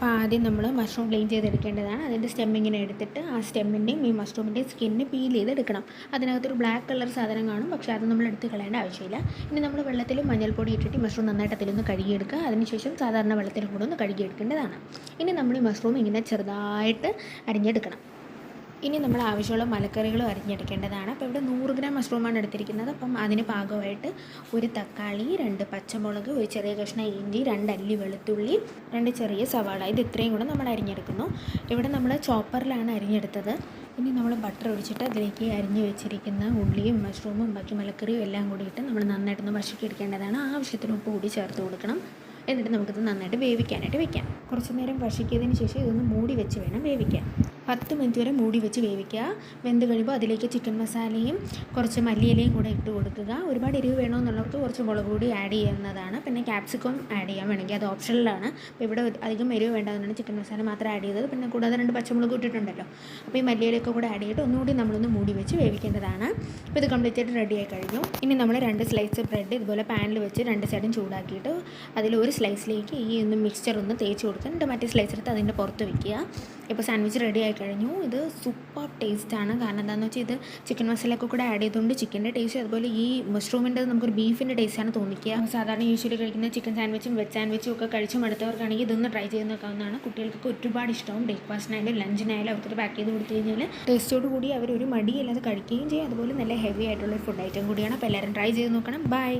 അപ്പോൾ ആദ്യം നമ്മൾ മഷ്റൂം ക്ലീൻ ചെയ്തെടുക്കേണ്ടതാണ്. അതിന്റെ സ്റ്റെമ്മിങ്ങിനെ എടുത്തിട്ട് ആ സ്റ്റെമ്മിന്റെയും ഈ മഷ്റൂമിന്റെയും സ്കിന്ന് പീൽ ചെയ്തെടുക്കണം. അതിനകത്തൊരു ബ്ലാക്ക് കളർ സാധനം കാണും. പക്ഷേ അത് നമ്മൾ എടുത്ത് കളയേണ്ട ആവശ്യമില്ല. ഇനി നമ്മൾ വെള്ളത്തിൽ മഞ്ഞൾപ്പൊടി ഇട്ടിട്ട് മഷ്റൂം നന്നായിട്ട് അതിലൊന്ന് കഴുകിയെടുക്കുക. അതിനുശേഷം സാധാരണ വെള്ളത്തിൽ കൂടെ ഒന്ന് കഴുകിയെടുക്കേണ്ടതാണ്. ഇനി നമ്മൾ ഈ മഷ്റൂം ഇങ്ങനെ ചെറുതായിട്ട് അരിഞ്ഞെടുക്കണം. ഇനി നമ്മൾ ആവശ്യമുള്ള മലക്കറികളും അരിഞ്ഞെടുക്കേണ്ടതാണ്. അപ്പോൾ ഇവിടെ നൂറ് ഗ്രാം മഷ്റൂമാണ് എടുത്തിരിക്കുന്നത്. അപ്പം അതിന് പാകമായിട്ട് ഒരു തക്കാളി രണ്ട് പച്ചമുളക് ഒരു ചെറിയ കഷ്ണം ഇഞ്ചി രണ്ട് അല്ലി വെളുത്തുള്ളി രണ്ട് ചെറിയ സവാള. ഇത് ഇത്രയും കൂടെ നമ്മൾ അരിഞ്ഞെടുക്കുന്നു. ഇവിടെ നമ്മൾ ചോപ്പറിലാണ് അരിഞ്ഞെടുത്തത്. ഇനി നമ്മൾ ബട്ടർ ഒഴിച്ചിട്ട് അതിലേക്ക് അരിഞ്ഞു വെച്ചിരിക്കുന്ന ഉള്ളിയും മഷ്റൂമും ബാക്കി മലക്കറിയും എല്ലാം കൂടിയിട്ട് നമ്മൾ നന്നായിട്ടൊന്ന് വശക്കിയെടുക്കേണ്ടതാണ് ആവശ്യത്തിന് ഉപ്പ് കൂടി ചേർത്ത് കൊടുക്കണം. എന്നിട്ട് നമുക്കിത് നന്നായിട്ട് വേവിക്കാനായിട്ട് വെക്കാം. കുറച്ച് നേരം വശക്കിയതിന് ശേഷം ഇതൊന്ന് മൂടി വെച്ച് വേണം വേവിക്കാൻ. പത്ത് മിനിറ്റ് വരെ മൂടി വെച്ച് വേവിക്കുക. വെന്ത് കഴിയുമ്പോൾ അതിലേക്ക് ചിക്കൻ മസാലയും കുറച്ച് മല്ലിയിലയും കൂടെ ഇട്ട് കൊടുക്കുക. ഒരുപാട് എരിവ് വേണമെന്നുള്ളവർക്ക് കുറച്ച് മുളക് കൂടി ആഡ് ചെയ്യുന്നതാണ്. പിന്നെ ക്യാപ്സിക്കം ആഡ് ചെയ്യാൻ വേണമെങ്കിൽ അത് ഓപ്ഷനിലാണ് അപ്പോൾ ഇവിടെ അധികം എരിവ് വേണ്ടതെന്നാണ് ചിക്കൻ മസാല മാത്രം ആഡ് ചെയ്തത്. പിന്നെ കൂടാതെ രണ്ട് പച്ചമുളക് ഇട്ടിട്ടുണ്ടല്ലോ. അപ്പോൾ ഈ മല്ലിയിലൊക്കെ കൂടെ ആഡ് ചെയ്തിട്ട് ഒന്നുകൂടി നമ്മളൊന്ന് മൂടി വെച്ച് വേവിക്കേണ്ടതാണ്. അപ്പോൾ ഇത് കംപ്ലീറ്റ് ആയിട്ട് റെഡി ആയി കഴിഞ്ഞു. ഇനി നമ്മൾ രണ്ട് സ്ലൈസ് ബ്രെഡ് ഇതുപോലെ പാനിൽ വെച്ച് രണ്ട് സൈഡും ചൂടാക്കിയിട്ട് അതിൽ ഒരു സ്ലൈസിലേക്ക് ഈ ഒന്ന് മിക്സ്ചർ ഒന്ന് തേച്ച് കൊടുക്കുക എന്നിട്ട് മറ്റേ സ്ലൈസ് എടുത്ത് അതിന്റെ പുറത്ത് വെക്കുക. ഇപ്പോൾ സാൻഡ്വിച്ച് റെഡി ആയി കഴിഞ്ഞു. ഇത് സൂപ്പർ ടേസ്റ്റ് ആണ്. കാരണം എന്താണെന്ന് വെച്ചാൽ ഇത് ചിക്കൻ മസാലയൊക്കെ കൂടെ ആഡ് ചെയ്തുകൊണ്ട് ചിക്കന്റെ ടേസ്റ്റ് അതുപോലെ ഈ മഷ്റൂമിന്റെ നമുക്കൊരു ബീഫിന്റെ ടേസ്റ്റാണ് തോന്നിക്കുക. സാധാരണ യൂഷ്വലി കഴിക്കുന്ന ചിക്കൻ സാൻഡ്വിച്ചും വെജ് സാൻഡ്വിച്ചും ഒക്കെ കഴിച്ച് മടുത്തവർക്കാണെങ്കിൽ ഇതൊന്ന് ട്രൈ ചെയ്ത് നോക്കാവുന്നതാണ്. കുട്ടികൾക്ക് ഒരുപാട് ഇഷ്ടവും. ബ്രേക്ക്ഫാസ്റ്റിനായാലും ലഞ്ചിനായാലും അവർക്കൊരു പാക്ക് ചെയ്ത് കൊടുത്തു കഴിഞ്ഞാൽ ടേസ്റ്റോട് കൂടി അവർ ഒരു മടിയില്ലാതെ കഴിക്കുകയും ചെയ്യും. അതുപോലെ നല്ല ഹെവി ആയിട്ടുള്ള ഫുഡ് ഐറ്റം കൂടിയാണ്. അപ്പോൾ എല്ലാവരും ട്രൈ ചെയ്ത് നോക്കണം. ബൈ